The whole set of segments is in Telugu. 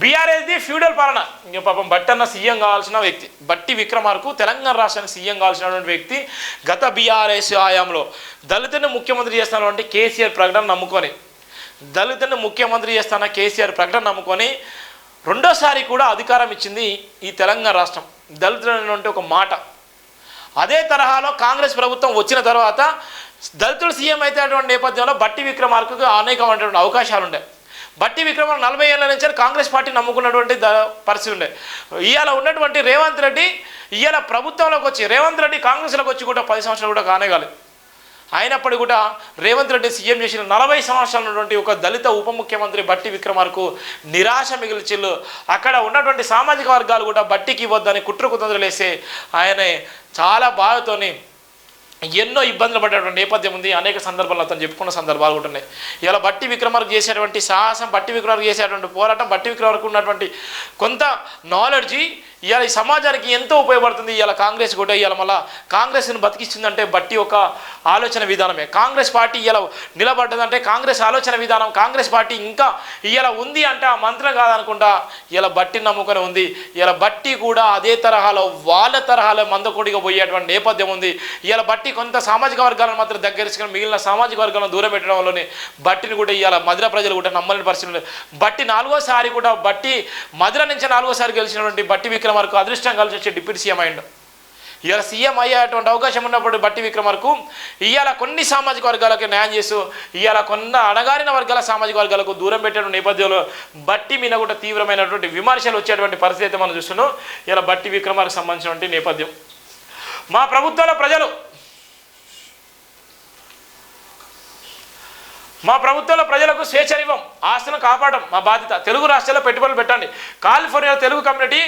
బీఆర్ఎస్ది ఫ్యూడల్ పాలన. ఇంకా పాపం బట్టి అన్న సీఎం కావాల్సిన వ్యక్తి. బట్టి విక్రమార్కు తెలంగాణ రాష్ట్రానికి సీఎం కావాల్సినటువంటి వ్యక్తి గత బీఆర్ఎస్ హయాంలో దళితుని ముఖ్యమంత్రి చేస్తున్నటువంటి కేసీఆర్ ప్రకటన నమ్ముకొని దళితుని ముఖ్యమంత్రి చేస్తున్న కేసీఆర్ ప్రకటన నమ్ముకొని రెండోసారి కూడా అధికారం ఇచ్చింది ఈ తెలంగాణ రాష్ట్రం. దళితులైనటువంటి ఒక మాట. అదే తరహాలో కాంగ్రెస్ ప్రభుత్వం వచ్చిన తర్వాత దళితులు సీఎం అయితే అటువంటి నేపథ్యంలో బట్టి విక్రమార్కు అనేకమైనటువంటి అవకాశాలు ఉండే బట్టి విక్రమార్క నలభై ఏళ్ళ నుంచి కాంగ్రెస్ పార్టీ నమ్ముకున్నటువంటి ద పరిస్థితి ఉండే. ఇవాళ ఉన్నటువంటి రేవంత్ రెడ్డి ఇవాళ ప్రభుత్వంలోకి వచ్చి రేవంత్ రెడ్డి కాంగ్రెస్లోకి వచ్చి కూడా పది సంవత్సరాలు కూడా కానేగాలి అయినప్పటికీ కూడా రేవంత్ రెడ్డి సీఎం చేసిన నలభై సంవత్సరాల ఉన్నటువంటి ఒక దళిత ఉప ముఖ్యమంత్రి బట్టి విక్రమార్కు నిరాశ మిగిల్చిల్లు. అక్కడ ఉన్నటువంటి సామాజిక వర్గాలు కూడా బట్టికి ఇవ్వద్దని కుట్ర కుతంత్రలేసే ఆయన చాలా బాధతోని ఎన్నో ఇబ్బందులు పడేటువంటి నేపథ్యం ఉంది. అనేక సందర్భాల్లో అతను చెప్పుకున్న సందర్భాలు కూడా ఉన్నాయి. ఇలా బట్టి విక్రమార్కు చేసేటువంటి సాహసం బట్టి విక్రమార్కు చేసేటువంటి పోరాటం బట్టి విక్రమార్కు ఉన్నటువంటి కొంత నాలెడ్జి ఇవాళ ఈ సమాజానికి ఎంతో ఉపయోగపడుతుంది. ఇవాళ కాంగ్రెస్ కూడా ఇవాళ మళ్ళా కాంగ్రెస్ని బతికిస్తుందంటే బట్టి ఒక ఆలోచన విధానమే. కాంగ్రెస్ పార్టీ ఇలా నిలబడ్డదంటే కాంగ్రెస్ ఆలోచన విధానం. కాంగ్రెస్ పార్టీ ఇంకా ఇలా ఉంది అంటే ఆ మంత్రం కాదనుకుంటా ఇలా బట్టి నమ్ముకొని ఉంది. ఇలా బట్టి కూడా అదే తరహాలో వాళ్ళ తరహాలో మందకొడిగా పోయేటువంటి నేపథ్యం ఉంది. ఇలా బట్టి కొంత సామాజిక వర్గాలను మాత్రం దగ్గరించుకొని మిగిలిన సామాజిక వర్గాలను దూరం పెట్టడం వల్లనే బట్టిని కూడా ఇవాళ మధుర ప్రజలు కూడా నమ్మలేని పరిస్థితులు బట్టి నాలుగోసారి కూడా బట్టి మధుర నుంచి నాలుగోసారి గెలిచినటువంటి బట్టి విక్రమార్కు అదృష్టం కలిసి వచ్చే డిప్యూటీ సీఎం అయిండు. ఇవాళ సీఎం అయ్యేటువంటి అవకాశం ఉన్నప్పుడు బట్టి విక్రమార్కు ఇవాళ కొన్ని సామాజిక వర్గాలకు న్యాయం చేస్తూ ఇవాళ కొన్న అణగారిన వర్గాల సామాజిక వర్గాలకు దూరం పెట్టిన నేపథ్యంలో బట్టి మీద కూడా తీవ్రమైనటువంటి విమర్శలు వచ్చేటువంటి పరిస్థితి అయితే మనం చూస్తున్నాం. ఇలా బట్టి విక్రమార్కు సంబంధించినటువంటి నేపథ్యం. మా ప్రభుత్వంలో ప్రజలు మా ప్రభుత్వంలో ప్రజలకు స్వేచ్ఛనివ్వం ఆస్తులను కాపాడడం మా బాధ్యత. తెలుగు రాష్ట్రాల్లో పెట్టుబడులు పెట్టండి. California Telugu community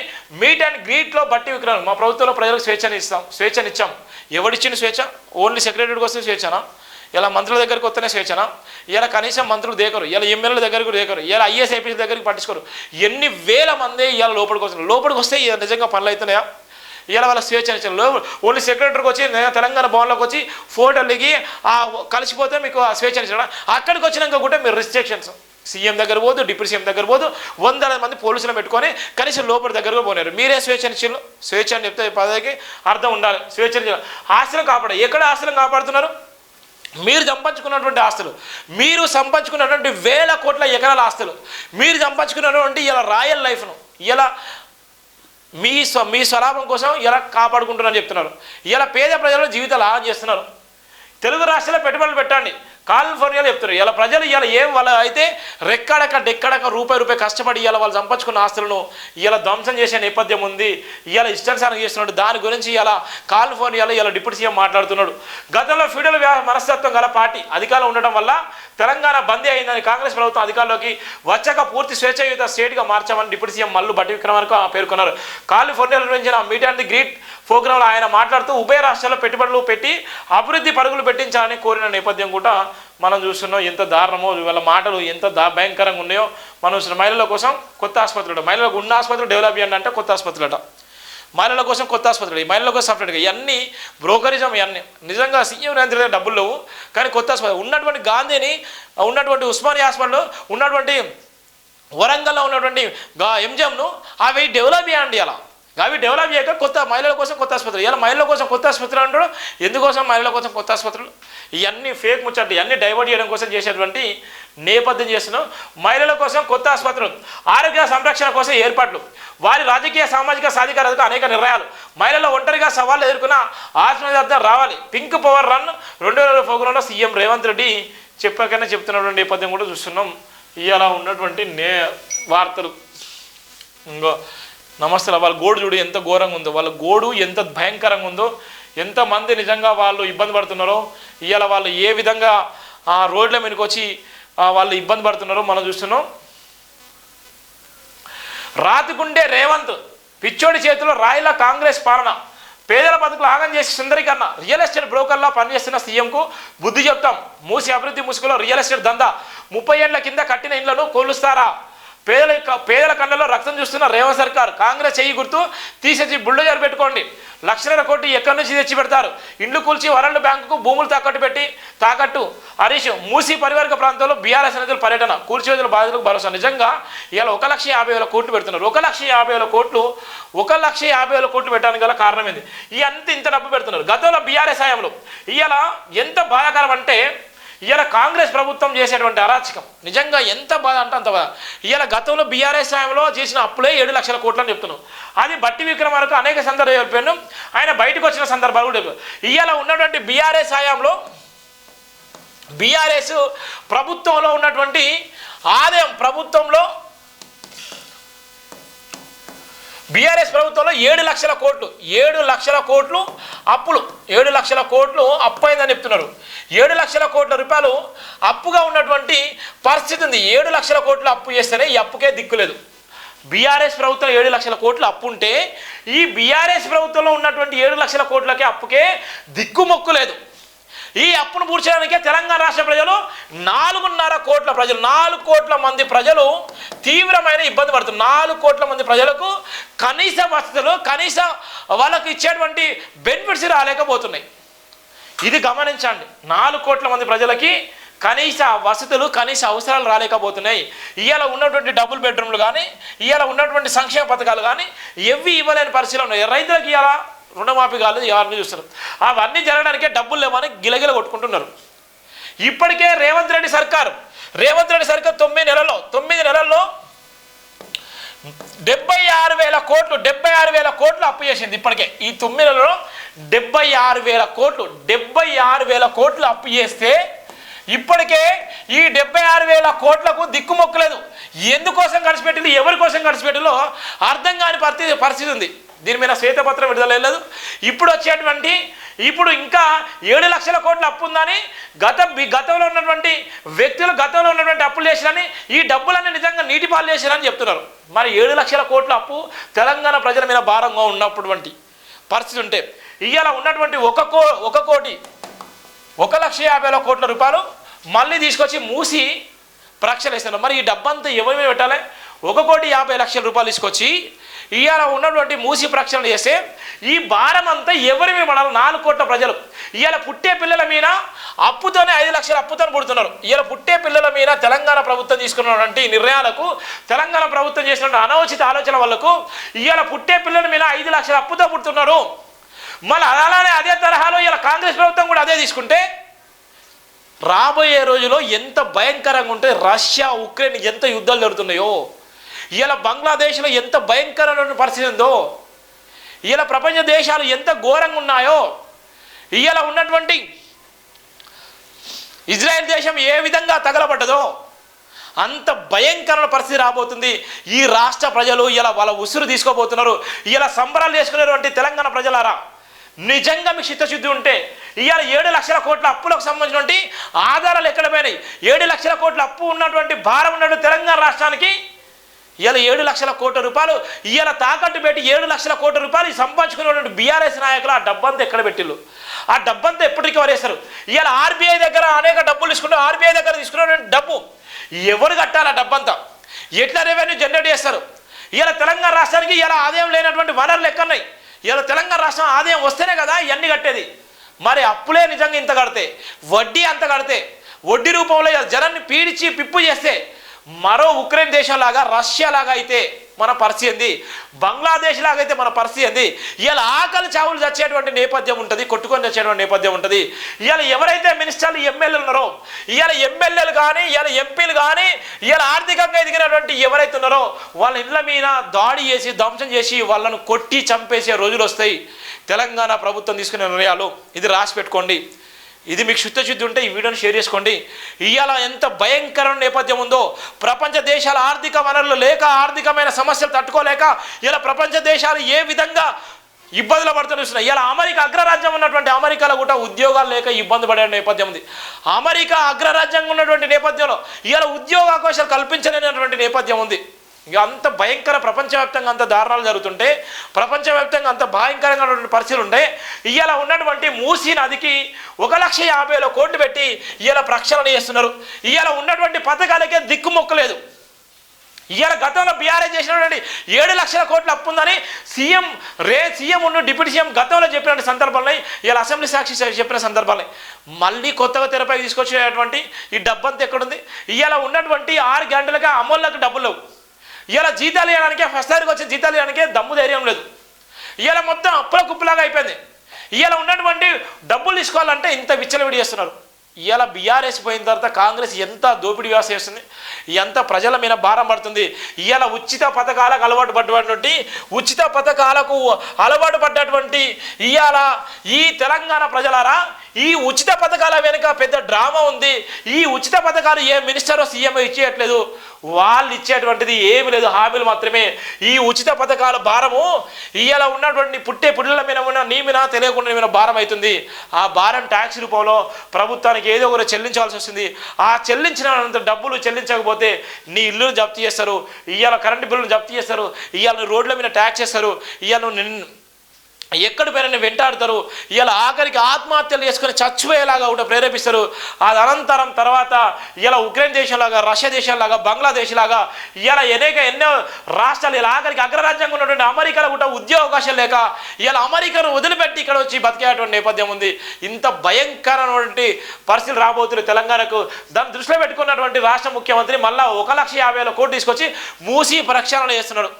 meet and గ్రీట్లో బట్టి విక్రయాలు. మా ప్రభుత్వంలో ప్రజలకు స్వేచ్ఛని ఇస్తాం స్వేచ్ఛనిచ్చాం. ఎవడిచ్చిన స్వేచ్ఛ? ఓన్లీ సెక్రటరీకి వస్తే స్వేచ్ఛనా? ఇలా మంత్రుల దగ్గరికి వస్తేనే స్వేచ్ఛనా? ఇలా కనీసం మంత్రులు దేకరు ఇలా ఎమ్మెల్యేల దగ్గరకు దేకరు ఇలా ఐఏఎస్ ఐపీఎస్ దగ్గరికి పట్టించుకోరు. ఎన్ని వేల మంది ఇలా లోపలికి వస్తున్నారు. లోపలికి వస్తే నిజంగా పనులు అవుతున్నాయా? ఇలా వాళ్ళ స్వేచ్ఛ ఇచ్చారు ఓన్లీ సెక్రటరీకి వచ్చి నేను తెలంగాణ భవన్లోకి వచ్చి ఫోటోలు దిగి ఆ కలిసిపోతే మీకు ఆ స్వేచ్ఛ ఇచ్చాడు అక్కడికి వచ్చినాక కూడా మీరు రిస్ట్రిక్షన్స్ సీఎం దగ్గర పోదు డిప్యూటీ సీఎం దగ్గర పోదు వందల మంది పోలీసులు పెట్టుకొని కనీసం లోపలి దగ్గరకు పోనారు. మీరే స్వేచ్ఛనిచ్చిళ్ళు స్వేచ్ఛ అని చెప్తే పదవికి అర్థం ఉండాలి. స్వేచ్ఛని ఆస్తులను కాపాడ ఎక్కడ ఆస్తులను కాపాడుతున్నారు? మీరు సంపాదించుకున్నటువంటి ఆస్తులు మీరు సంపాదించుకున్నటువంటి వేల కోట్ల ఎకరాల ఆస్తులు మీరు సంపాదించుకున్నటువంటి ఇలా రాయల్ లైఫ్ను ఇలా మీ స్వ మీ స్వలాభం కోసం ఎలా కాపాడుకుంటున్నారని చెప్తున్నారు. ఇలా పేద ప్రజల జీవితాలు ఆదా చేస్తున్నారు. తెలుగు రాష్ట్రాల్లో పెట్టుబడులు పెట్టండి. కాలిఫోర్నియాలో చెప్తారు ఇలా ప్రజలు ఇలా ఏం వాళ్ళ అయితే రెక్కడక డెక్కడక రూపాయి రూపాయి కష్టపడి ఇలా వాళ్ళు సంపాదించుకున్న ఆస్తులను ఇలా ధ్వంసం చేసే నేపథ్యం ఉంది. ఇలా ఇష్టానుసారం చేస్తున్నాడు. దాని గురించి ఇలా కాలిఫోర్నియాలో ఇలా డిప్యూటీ సీఎం మాట్లాడుతున్నాడు. గతంలో ఫీడల్ వ్యా- మనస్తత్వం గల పార్టీ అధికారంలో ఉండటం వల్ల తెలంగాణ బందీ అయిందని కాంగ్రెస్ ప్రభుత్వం అధికారంలోకి వచ్చాక పూర్తి స్వేచ్ఛయుత స్టేట్గా మార్చామని డిప్యూటీ సీఎం మల్లు బట్టి విక్రమార్క పేర్కొన్నారు. కాలిఫోర్నియాలో నిర్వహించిన మీట్ అండ్ గ్రీట్ ప్రోగ్రాంలో ఆయన మాట్లాడుతూ ఉభయ రాష్ట్రాల్లో పెట్టుబడులు పెట్టి అభివృద్ధి పరుగులు పెట్టించాలని కోరిన నేపథ్యం కూడా మనం చూస్తున్నాం. ఎంత దారుణమో వీళ్ళ మాటలు ఎంత దా భయంకరంగా ఉన్నాయో. మనం చూస్తున్నాం మహిళల కోసం కొత్త ఆసుపత్రులు మహిళలకు ఉన్న ఆసుపత్రులు డెవలప్ చేయండి అంటే కొత్త ఆసుపత్రులట. మహిళల కోసం కొత్త ఆసుపత్రులు ఈ మహిళల కోసం సపరేట్గా ఇవన్నీ బ్రోకరిజం ఇవన్నీ. నిజంగా సీఎం రేవంత్ రెడ్డి డబ్బులు లేవు కానీ కొత్త ఆసుపత్రి. ఉన్నటువంటి గాంధీని ఉన్నటువంటి ఉస్మానియా హాస్పిటల్ ఉన్నటువంటి వరంగల్లో ఉన్నటువంటి గా ఎంజిఎంను అవి డెవలప్ చేయండి అలా అవి డెవలప్ చేయక కొత్త మహిళల కోసం కొత్త ఆసుపత్రులు ఇలా మహిళల కోసం కొత్త ఆసుపత్రులు అంటాడు ఎందుకోసం మహిళల కోసం కొత్త ఆసుపత్రులు? ఇవన్నీ ఫేక్ ముచ్చట్లు ఇవన్నీ డైవర్ట్ చేయడం కోసం చేసేటువంటి నేపథ్యం చేస్తున్నాం. మహిళల కోసం కొత్త ఆసుపత్రులు ఆరోగ్య సంరక్షణ కోసం ఏర్పాట్లు వారి రాజకీయ సామాజిక సాధికారతకు అనేక నిర్ణయాలు. మహిళల ఒంటరిగా సవాళ్ళు ఎదుర్కొన్న ఆత్మనిర్భర్ రావాలి. పింక్ పవర్ రన్ రెండు వేల ప్రోగ్రాంలో సీఎం రేవంత్ రెడ్డి చెప్పాకనే చెప్తున్నటువంటి నేపథ్యం కూడా చూస్తున్నాం. ఇవాళ ఉన్నటువంటి నే వార్తలు. ఇంకో నమస్తే వాళ్ళ గోడు చూడు ఎంత ఘోరంగా ఉందో. వాళ్ళ గోడు ఎంత భయంకరంగా ఉందో. ఎంతమంది నిజంగా వాళ్ళు ఇబ్బంది పడుతున్నారో. ఇవాళ వాళ్ళు ఏ విధంగా ఆ రోడ్ల మీదకి వచ్చి వాళ్ళు ఇబ్బంది పడుతున్నారో మనం చూస్తున్నాం. రాతికుండే రేవంత్ పిచ్చోడి చేతిలో రాయిలా కాంగ్రెస్ పాలన. పేదల బతుకులు ఆగం చేసి సుందరీకరణ. రియల్ ఎస్టేట్ బ్రోకర్లా పనిచేస్తున్న సీఎంకు బుద్ధి చెప్తాం. మూసి అభివృద్ధి ముసుగులో రియల్ ఎస్టేట్ దందా. ముప్పై ఏళ్ళ కింద కట్టిన ఇళ్ళను కోలుస్తారా? పేదల యొక్క- పేదల కళ్ళలో రక్తం చూస్తున్న రేవంత్ సర్కార్ కాంగ్రెస్ చెయ్యి గుర్తు తీసేసి బుల్డోజర్ పెట్టుకోండి. లక్షల కోటి ఎక్కడి నుంచి తెచ్చి పెడతారు? ఇండ్లు కూల్చి వరల్డ్ బ్యాంకుకు భూములు తాకట్టు పెట్టి తాకట్టు. హరీష్ మూసీ పరివర్గ ప్రాంతంలో బీఆర్ఎస్ నేతల పర్యటన. కూల్చివేతల బాధితులకు భరోసా. నిజంగా ఇలా ఒక లక్ష యాభై వేల కోట్లు పెడుతున్నారు. ఒక లక్ష యాభై వేల కోట్లు ఒక లక్ష యాభై వేల కోట్లు పెట్టడానికి గల కారణం ఏంది? ఈ అంత ఇంత డబ్బు పెడుతున్నారు. గతంలో బీఆర్ఎస్ హయాంలో ఇవాళ ఎంత బాధాకరం అంటే ఇవాళ కాంగ్రెస్ ప్రభుత్వం చేసేటువంటి అరాచకం. నిజంగా ఎంత బాధ అంటే అంత బాధ. ఇవాళ గతంలో బీఆర్ఎస్ హయాంలో చేసిన అప్పులే ఏడు లక్షల కోట్లు అని చెప్తున్నాం. అది బట్టి విక్రమార్క అనేక సందర్భాలు చెప్పాను. ఆయన బయటకు వచ్చిన సందర్భాలు కూడా చెప్పాను. ఇవాళ ఉన్నటువంటి బీఆర్ఎస్ హయాంలో బీఆర్ఎస్ ప్రభుత్వంలో ఉన్నటువంటి ఆదాయం ప్రభుత్వంలో బీఆర్ఎస్ ప్రభుత్వంలో ఏడు లక్షల కోట్లు ఏడు లక్షల కోట్లు అప్పులు ఏడు లక్షల కోట్లు అప్పు అయిందని చెప్తున్నారు. ఏడు లక్షల కోట్ల రూపాయలు అప్పుగా ఉన్నటువంటి పరిస్థితి ఉంది. ఏడు లక్షల కోట్లు అప్పు చేస్తేనే ఈ అప్పుకే దిక్కు లేదు. బీఆర్ఎస్ ప్రభుత్వం ఏడు లక్షల కోట్లు అప్పు ఉంటే ఈ బీఆర్ఎస్ ప్రభుత్వంలో ఉన్నటువంటి ఏడు లక్షల కోట్లకే అప్పుకే దిక్కుమొక్కు లేదు. ఈ అప్పును పూడ్చడానికే తెలంగాణ రాష్ట్ర ప్రజలు నాలుగున్నర కోట్ల ప్రజలు నాలుగు కోట్ల మంది ప్రజలు తీవ్రమైన ఇబ్బంది పడుతున్నారు. నాలుగు కోట్ల మంది ప్రజలకు కనీస వసతులు కనీస వాళ్ళకు ఇచ్చేటువంటి బెనిఫిట్స్ రాలేకపోతున్నాయి. ఇది గమనించండి. నాలుగు కోట్ల మంది ప్రజలకి కనీస వసతులు కనీస అవసరాలు రాలేకపోతున్నాయి. ఇవాళ ఉన్నటువంటి డబుల్ బెడ్రూమ్లు కానీ ఇవాళ ఉన్నటువంటి సంక్షేమ పథకాలు కానీ ఎవి ఇవ్వలేని పరిస్థితులు ఉన్నాయి. రైతులకు ఇవాళ రుణమాఫీ కాలేదు ఎవరిని చూస్తున్నారు అవన్నీ జరగడానికే డబ్బులు లేవని గిలగిల కొట్టుకుంటున్నారు. ఇప్పటికే రేవంత్ రెడ్డి సర్కార్ రేవంత్ రెడ్డి సర్కార్ తొమ్మిది నెలల్లో తొమ్మిది నెలల్లో డెబ్బై ఆరు వేల కోట్లు డెబ్బై ఆరు వేల కోట్లు అప్పు చేసింది ఇప్పటికే. ఈ తొమ్మిది నెలలో డెబ్బై ఆరు వేల కోట్లు డెబ్బై ఆరు వేల కోట్లు అప్పు చేస్తే ఇప్పటికే ఈ డెబ్బై ఆరు వేల కోట్లకు దిక్కుమొక్కలేదు. ఎందుకోసం ఖర్చు పెట్టింది ఎవరి కోసం ఖర్చు అర్థం కాని పరిస్థితి పరిస్థితి ఉంది. దీని మీద శ్వేతపత్రం విడుదల లేదు. ఇప్పుడు వచ్చేటువంటి ఇప్పుడు ఇంకా ఏడు లక్షల కోట్ల అప్పు ఉందని గత గతంలో ఉన్నటువంటి వ్యక్తులు గతంలో ఉన్నటువంటి అప్పులు చేసిరని ఈ డబ్బులన్నీ నిజంగా నీటి పాలు చేసిరని చెప్తున్నారు. మరి ఏడు లక్షల కోట్ల అప్పు తెలంగాణ ప్రజల మీద భారంగా ఉన్నటువంటి పరిస్థితి ఉంటే ఇవాళ ఉన్నటువంటి ఒక కో ఒక కోటి ఒక లక్ష యాభై వేల కోట్ల రూపాయలు మళ్ళీ తీసుకొచ్చి మూసి ప్రక్షలేస్తున్నారు మరి ఈ డబ్బంతా ఎవరి పెట్టాలి? ఒక కోటి యాభై లక్షల రూపాయలు తీసుకొచ్చి ఇవాళ ఉన్నటువంటి మూసి ప్రక్షాళన చేస్తే ఈ భారం అంతా ఎవరి మీద పడాలి? నాలుగు కోట్ల ప్రజలు. ఇవాళ పుట్టే పిల్లల మీద అప్పుతోనే ఐదు లక్షల అప్పుతో పుడుతున్నారు. ఇవాళ పుట్టే పిల్లల మీద తెలంగాణ ప్రభుత్వం తీసుకున్నటువంటి నిర్ణయాలకు తెలంగాణ ప్రభుత్వం చేసినటువంటి అనవచిత ఆలోచన వాళ్ళకు ఇవాళ పుట్టే పిల్లల మీద ఐదు లక్షల అప్పుతో పుడుతున్నారు. మళ్ళీ అలానే అదే తరహాలో ఇలా కాంగ్రెస్ ప్రభుత్వం కూడా అదే తీసుకుంటే రాబోయే రోజుల్లో ఎంత భయంకరంగా ఉంటే రష్యా ఉక్రెయిన్ ఎంత యుద్ధాలు జరుగుతున్నాయో. ఇలా బంగ్లాదేశ్లో ఎంత భయంకరమైన పరిస్థితి ఉందో ఇలా ప్రపంచ దేశాలు ఎంత ఘోరంగా ఉన్నాయో ఇలా ఉన్నటువంటి ఇజ్రాయెల్ దేశం ఏ విధంగా తగలబడ్డదో అంత భయంకరమైన పరిస్థితి రాబోతుంది. ఈ రాష్ట్ర ప్రజలు ఇలా వాళ్ళ ఉసురు తీసుకోబోతున్నారు. ఇలా సంబరాలు చేసుకునేటువంటి తెలంగాణ ప్రజలారా నిజంగా మీకు చిత్తశుద్ధి ఉంటే ఇవాళ ఏడు లక్షల కోట్ల అప్పులకు సంబంధించినటువంటి ఆధారాలు ఎక్కడ పోయినాయి? ఏడు లక్షల కోట్ల అప్పు ఉన్నటువంటి భారం ఉన్నటువంటి తెలంగాణ రాష్ట్రానికి ఇవాళ ఏడు లక్షల కోట్ల రూపాయలు ఇవాళ తాకట్టు పెట్టి ఏడు లక్షల కోట్ల రూపాయలు సంపాదించుకున్నటువంటి బీఆర్ఎస్ నాయకులు ఆ డబ్బంతా ఎక్కడ పెట్టిల్లు ఆ డబ్బంతా ఎప్పటికీ వరేస్తారు ఇవాళ ఆర్బీఐ దగ్గర అనేక డబ్బులు తీసుకుంటూ ఆర్బీఐ దగ్గర తీసుకున్నటువంటి డబ్బు ఎవరు కట్టాలి ఆ డబ్బంతా? ఎట్లా రెవెన్యూ జనరేట్ చేస్తారు? ఇవాళ తెలంగాణ రాష్ట్రానికి ఇలా ఆదాయం లేనటువంటి వనరులు ఎక్కడున్నాయి? ఇవాళ తెలంగాణ రాష్ట్రం ఆదాయం వస్తేనే కదా ఇవన్నీ కట్టేది. మరి అప్పులే నిజంగా ఇంత కడితే వడ్డీ అంత కడితే వడ్డీ రూపంలో ఇలా జనాన్ని పీడిచి పిప్పు చేస్తే మరో ఉక్రెయిన్ దేశం లాగా రష్యా లాగా అయితే మన పరిస్థితి ఏంది? బంగ్లాదేశ్ లాగా అయితే మన పరిస్థితి ఏంది? ఇలా ఆకలి చావులు చచ్చేటువంటి నేపథ్యం ఉంటుంది కొట్టుకొని చచ్చేటువంటి నేపథ్యం ఉంటుంది. ఇవాళ ఎవరైతే మినిస్టర్లు ఎమ్మెల్యేలు ఉన్నారో ఇవాళ ఎమ్మెల్యేలు కానీ ఇవాళ ఎంపీలు కానీ ఇవాళ ఆర్థికంగా ఎదిగినటువంటి ఎవరైతే ఉన్నారో వాళ్ళ ఇళ్ళ మీద దాడి చేసి ధ్వంసం చేసి వాళ్ళను కొట్టి చంపేసే రోజులు వస్తాయి. తెలంగాణ ప్రభుత్వం తీసుకునే నిర్ణయాలు ఇది రాసి పెట్టుకోండి. ఇది మీకు శుద్ధశుద్ధి ఉంటే ఈ వీడియోని షేర్ చేసుకోండి. ఇవాళ ఎంత భయంకరమైన నేపథ్యం ఉందో ప్రపంచ దేశాల ఆర్థిక వనరులు లేక ఆర్థికమైన సమస్యలు తట్టుకోలేక ఇలా ప్రపంచ దేశాలు ఏ విధంగా ఇబ్బందులు పడుతున్నాయి ఇలా అమెరికా అగ్రరాజ్యం ఉన్నటువంటి అమెరికాలో కూడా ఉద్యోగాలు లేక ఇబ్బంది పడే నేపథ్యం ఉంది. అమెరికా అగ్రరాజ్యంగా ఉన్నటువంటి నేపథ్యంలో ఇలా ఉద్యోగ అవకాశాలు కల్పించలేనటువంటి నేపథ్యం ఉంది. ఇక అంత భయంకర ప్రపంచవ్యాప్తంగా అంత దారుణాలు జరుగుతుంటే ప్రపంచవ్యాప్తంగా అంత భయంకరంగా ఉన్నటువంటి పరిస్థితులు ఉంటే ఇవాళ ఉన్నటువంటి మూసీ నదికి ఒక లక్ష యాభై వేల కోట్లు పెట్టి ఇవాళ ప్రక్షాళన చేస్తున్నారు. ఇవాళ ఉన్నటువంటి పథకాలకే దిక్కుమొక్కలేదు. ఇవాళ గతంలో బీఆర్ఎస్ చేసినటువంటి ఏడు లక్షల కోట్లు అప్పు ఉందని సీఎం రే సీఎం ఉండు డిప్యూటీ సీఎం గతంలో చెప్పినటువంటి సందర్భాలని ఇలా అసెంబ్లీ సాక్షి చెప్పిన సందర్భాలని మళ్ళీ కొత్తగా తెరపైకి తీసుకొచ్చేటువంటి ఈ డబ్బంతా ఎక్కడుంది? ఇవాళ ఉన్నటువంటి ఆరు గంటలుగా అమౌళ్ళకి డబ్బులు లేవు. ఇవాళ జీతాలు ఇవ్వడానికే ఫస్ట్ తారీఖు వచ్చి జీతాలు ఇవ్వడానికే దమ్ము ధైర్యం లేదు. ఇలా మొత్తం అప్పుల కుప్పలాగా అయిపోయింది. ఇలా ఉన్నటువంటి డబ్బులు తీసుకోవాలంటే ఇంత విచ్చలవిడి చేస్తున్నారు. ఇలా బీఆర్ఎస్ పోయిన తర్వాత కాంగ్రెస్ ఎంత దోపిడీ వ్యవస్థ చేస్తుంది ఎంత ప్రజల మీద భారం పడుతుంది ఇలా ఉచిత పథకాలకు అలవాటు పడ్డటువంటి ఉచిత పథకాలకు అలవాటు పడ్డటువంటి ఇవాళ ఈ తెలంగాణ ప్రజలారా ఈ ఉచిత పథకాల వెనుక పెద్ద డ్రామా ఉంది. ఈ ఉచిత పథకాలు ఏ మినిస్టర్ సీఎం ఇచ్చేయట్లేదు. వాళ్ళు ఇచ్చేటువంటిది ఏమి లేదు హామీలు మాత్రమే. ఈ ఉచిత పథకాల భారము ఇవాళ ఉన్నటువంటి పుట్టే పుల్లల మీద ఉన్న నీ మీద తెలియకుండా మీద భారం అవుతుంది. ఆ భారం ట్యాక్స్ రూపంలో ప్రభుత్వానికి ఏదో ఒకటి చెల్లించాల్సి వస్తుంది. ఆ చెల్లించినంత డబ్బులు చెల్లించకపోతే నీ ఇల్లును జప్తు చేస్తారు. ఇవాళ కరెంటు బిల్లును జప్తు చేస్తారు. ఇవాళ రోడ్ల మీద ట్యాక్స్ చేస్తారు. ఇవాళ నిన్ను ఎక్కడ పేరైనా వెంటాడతారు ఇలా ఆఖరికి ఆత్మహత్యలు చేసుకుని చచ్చిపోయేలాగా కూడా ప్రేరేపిస్తారు. అది అనంతరం తర్వాత ఇలా ఉక్రెయిన్ దేశంలాగా రష్యా దేశంలాగా బంగ్లాదేశ్ లాగా ఇలా అనేక ఎన్నో రాష్ట్రాలు ఇలా ఆఖరికి అగ్రరాజ్యంగా ఉన్నటువంటి అమెరికాలో కూడా ఉద్యోగ అవకాశం లేక ఇలా అమెరికాను వదిలిపెట్టి ఇక్కడ వచ్చి బతికేటువంటి నేపథ్యం ఉంది. ఇంత భయంకరమైనటువంటి పరిస్థితులు రాబోతున్న తెలంగాణకు దాన్ని దృష్టిలో పెట్టుకున్నటువంటి రాష్ట్ర ముఖ్యమంత్రి మళ్ళా ఒక లక్ష యాభై వేల కోట్లు తీసుకొచ్చి మూసి ప్రక్షాళన చేస్తున్నాడు.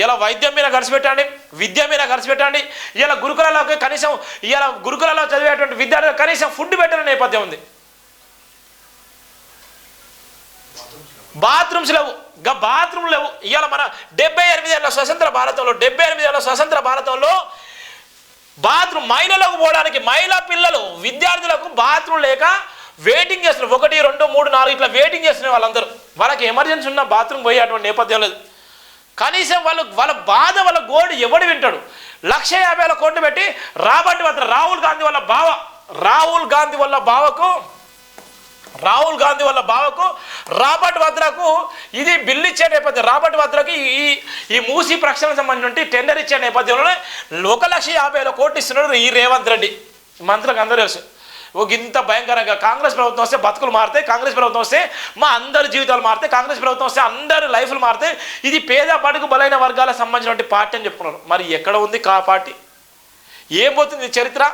ఇలా వైద్యం మీద ఖర్చు పెట్టండి విద్య మీద ఖర్చు పెట్టండి ఇలా గురుకులాలకు కనీసం ఇలా గురుకులలో చదివేటువంటి విద్యార్థులకు కనీసం ఫుడ్ పెట్టడం నేపథ్యం ఉంది. బాత్రూమ్స్ లేవు ఇంకా బాత్రూమ్ లేవు. ఇవాళ మన డెబ్బై ఎనిమిది ఏళ్ళ స్వతంత్ర భారతంలో డెబ్బై ఎనిమిది ఏళ్ళ స్వతంత్ర భారతంలో బాత్రూమ్ మహిళలకు పోవడానికి మహిళా పిల్లలు విద్యార్థులకు బాత్రూమ్ లేక వెయిటింగ్ చేస్తున్నారు. ఒకటి రెండు మూడు నాలుగు ఇట్లా వెయిటింగ్ చేస్తున్నారు వాళ్ళందరూ. వాళ్ళకి ఎమర్జెన్సీ ఉన్న బాత్రూమ్ పోయేటువంటి నేపథ్యం లేదు. కనీసం వాళ్ళు వాళ్ళ బాధ వాళ్ళ గోడు ఎవడు వింటాడు? లక్ష యాభై వేల కోట్లు పెట్టి రాబర్ట్ వద్ద రాహుల్ గాంధీ వాళ్ళ బావ రాహుల్ గాంధీ వాళ్ళ బావకు రాహుల్ గాంధీ వాళ్ళ బావకు రాబర్ట్ వద్రకు ఇది బిల్లు ఇచ్చే నేపథ్యం రాబర్ట్ వద్రకు ఈ ఈ మూసీ ప్రక్షాళన సంబంధించి టెండర్ ఇచ్చే నేపథ్యంలోనే ఒక లక్ష యాభై వేల కోట్లు ఇస్తున్నాడు ఈ రేవంత్ రెడ్డి. మంత్రులకు అందరూ తెలుసు. ఒక ఇంత భయంకరంగా కాంగ్రెస్ ప్రభుత్వం వస్తే బతుకులు మారితే కాంగ్రెస్ ప్రభుత్వం వస్తే మా అందరి జీవితాలు మారితే కాంగ్రెస్ ప్రభుత్వం వస్తే అందరి లైఫ్లు మారితే ఇది పేద పడుగు బలైన వర్గాలకు సంబంధించినటువంటి పార్టీ అని చెప్పుకున్నారు. మరి ఎక్కడ ఉంది కా పార్టీ? ఏం పోతుంది చరిత్ర?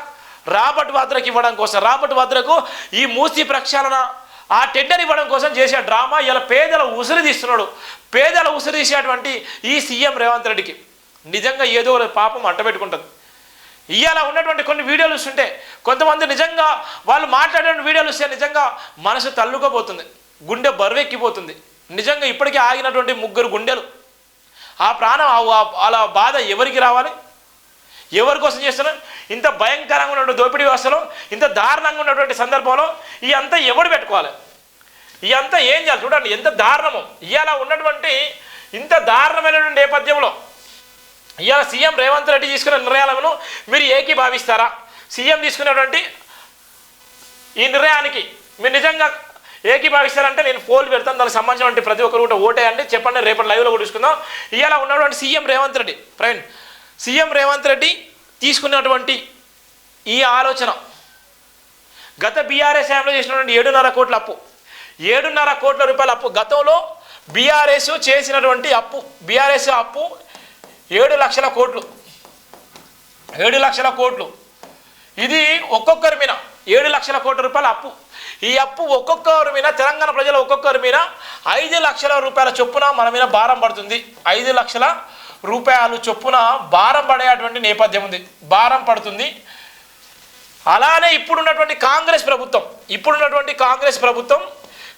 రాబర్ట్ వాద్రకు ఇవ్వడం కోసం రాబర్ట్ వాద్రకు ఈ మూసి ప్రక్షాళన ఆ టెండర్ ఇవ్వడం కోసం చేసే డ్రామా ఇలా పేదల ఉసిరి తీస్తున్నాడు. పేదల ఉసిరి తీసేటువంటి ఈ సీఎం రేవంత్ రెడ్డికి. నిజంగా ఏదో ఒక పాపం అంటబెట్టుకుంటుంది ఇవాళ ఉన్నటువంటి కొన్ని వీడియోలు చూస్తుంటే కొంతమంది నిజంగా వాళ్ళు మాట్లాడే వీడియోలు చూస్తే నిజంగా మనసు తల్లుకోపోతుంది గుండె బరువెక్కిపోతుంది. నిజంగా ఇప్పటికే ఆగినటువంటి ముగ్గురు గుండెలు. ఆ ప్రాణం ఆ- అలా బాధ ఎవరికి రావాలి? ఎవరి కోసం చేస్తున్నారు? ఇంత భయంకరంగా ఉన్నటువంటి దోపిడీ వ్యవస్థలో ఇంత దారుణంగా ఉన్నటువంటి సందర్భంలో ఈ అంతా ఎవడు పెట్టుకోవాలి? ఈ అంతా ఏం చేయాలి? చూడండి ఎంత దారుణము. ఇవాళ ఉన్నటువంటి ఇంత దారుణమైనటువంటి నేపథ్యంలో ఇవాళ సీఎం రేవంత్ రెడ్డి తీసుకున్న నిర్ణయాలను మీరు ఏకీభావిస్తారా? సీఎం తీసుకున్నటువంటి ఈ నిర్ణయానికి మీరు నిజంగా ఏకీభావిస్తారంటే నేను పోల్ పెడతాను. దానికి సంబంధించినటువంటి ప్రతి ఒక్కరు కూడా ఓటేయండి. చెప్పండి రేపటి లైవ్లో కూడా చూసుకుందాం. ఇవాళ ఉన్నటువంటి సీఎం రేవంత్ రెడ్డి ప్రవీణ్ సీఎం రేవంత్ రెడ్డి తీసుకున్నటువంటి ఈ ఆలోచన గత బీఆర్ఎస్ హయాంలో చేసినటువంటి ఏడున్నర కోట్ల అప్పు ఏడున్నర కోట్ల రూపాయల అప్పు గతంలో బీఆర్ఎస్ చేసినటువంటి అప్పు బీఆర్ఎస్ అప్పు ఏడు లక్షల కోట్లు. ఏడు లక్షల కోట్లు. ఇది ఒక్కొక్కరి మీద ఏడు లక్షల కోట్ల రూపాయల అప్పు. ఈ అప్పు ఒక్కొక్కరి మీద తెలంగాణ ప్రజలు ఒక్కొక్కరి మీద ఐదు లక్షల రూపాయల చొప్పున మన మీద భారం పడుతుంది. ఐదు లక్షల రూపాయలు చొప్పున భారం పడేటువంటి నేపథ్యం ఉంది. భారం పడుతుంది. అలానే ఇప్పుడున్నటువంటి కాంగ్రెస్ ప్రభుత్వం ఇప్పుడున్నటువంటి కాంగ్రెస్ ప్రభుత్వం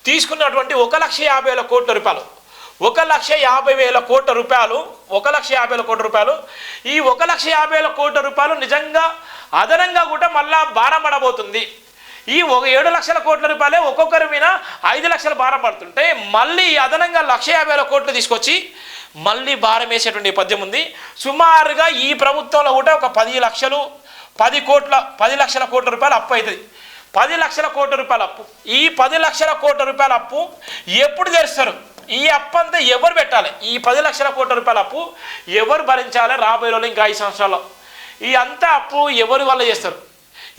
తీసుకున్నటువంటి ఒక లక్ష యాభై వేల కోట్ల రూపాయలు. ఒక లక్ష యాభై వేల కోట్ల రూపాయలు ఒక లక్ష యాభై వేల కోట్ల రూపాయలు. ఈ ఒక లక్ష యాభై వేల కోట్ల రూపాయలు నిజంగా అదనంగా కూడా మళ్ళా భారం పడబోతుంది. ఈ ఒక ఏడు లక్షల కోట్ల రూపాయలే ఒక్కొక్కరి మీద ఐదు లక్షల భారం పడుతుంటే మళ్ళీ అదనంగా లక్ష యాభై వేల కోట్లు తీసుకొచ్చి మళ్ళీ భారం వేసేటువంటి నేపథ్యం ఉంది. సుమారుగా ఈ ప్రభుత్వంలో కూడా ఒక పది లక్షలు పది కోట్ల పది లక్షల కోట్ల రూపాయలు అప్పు అవుతుంది పది లక్షల కోట్ల రూపాయల అప్పు. ఈ పది లక్షల కోట్ల రూపాయల అప్పు ఎప్పుడు తెరుస్తారు? ఈ అప్పు అంతా ఎవరు పెట్టాలి? ఈ పది లక్షల కోట్ల రూపాయల అప్పు ఎవరు భరించాలి రాబోయే రోజులు ఇంకా ఐదు సంవత్సరాల్లో? ఈ అంతా అప్పు ఎవరి వల్ల చేస్తారు?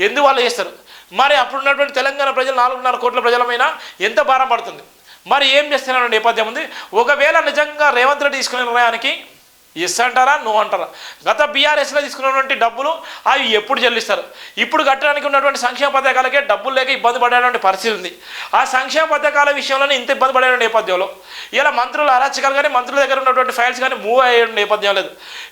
ఎందువల్ల చేస్తారు? మరి అప్పుడు ఉన్నటువంటి తెలంగాణ ప్రజలు నాలుగున్నర కోట్ల ప్రజలమైనా ఎంత భారం పడుతుంది? మరి ఏం చేస్తున్నాడు నేపథ్యం ఉంది. ఒకవేళ నిజంగా రేవంత్ రెడ్డి తీసుకునే నిర్ణయానికి ఎస్ అంటారా? నో అంటారా? గత బీఆర్ఎస్లో తీసుకున్నటువంటి డబ్బులు అవి ఎప్పుడు చెల్లిస్తారు? ఇప్పుడు కట్టడానికి ఉన్నటువంటి సంక్షేమ పథకాలకే డబ్బులు లేక ఇబ్బంది పడేటువంటి పరిస్థితి ఉంది. ఆ సంక్షేమ పథకాల విషయంలోనే ఇంత ఇబ్బంది పడేటువంటి నేపథ్యంలో ఇలా మంత్రులు అరాచకాలు కానీ మంత్రుల దగ్గర ఉన్నటువంటి ఫైల్స్ కానీ మూవ్ అయ్యే నేపథ్యం లేదు.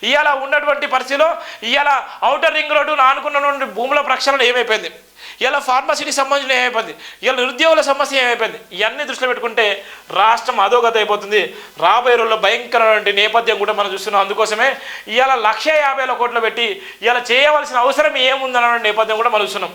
ఇవాళ ఉన్నటువంటి పరిస్థితిలో ఇవాళ ఔటర్ రింగ్ రోడ్డు ఆనుకున్నటువంటి భూముల ప్రక్షాళన ఏమైపోయింది? ఇలా ఫార్మసీకి సంబంధించిన ఏమైపోయింది ఇలా నిరుద్యోగుల సమస్య ఏమైపోయింది ఇవన్నీ దృష్టిలో పెట్టుకుంటే రాష్ట్రం అధోగత అయిపోతుంది. రాబోయే రోజుల్లో భయంకరమైన నేపథ్యం కూడా మనం చూస్తున్నాం. అందుకోసమే ఇవాళ లక్ష యాభై కోట్లు పెట్టి ఇలా చేయవలసిన అవసరం ఏముందన్న నేపథ్యం కూడా మనం చూస్తున్నాం.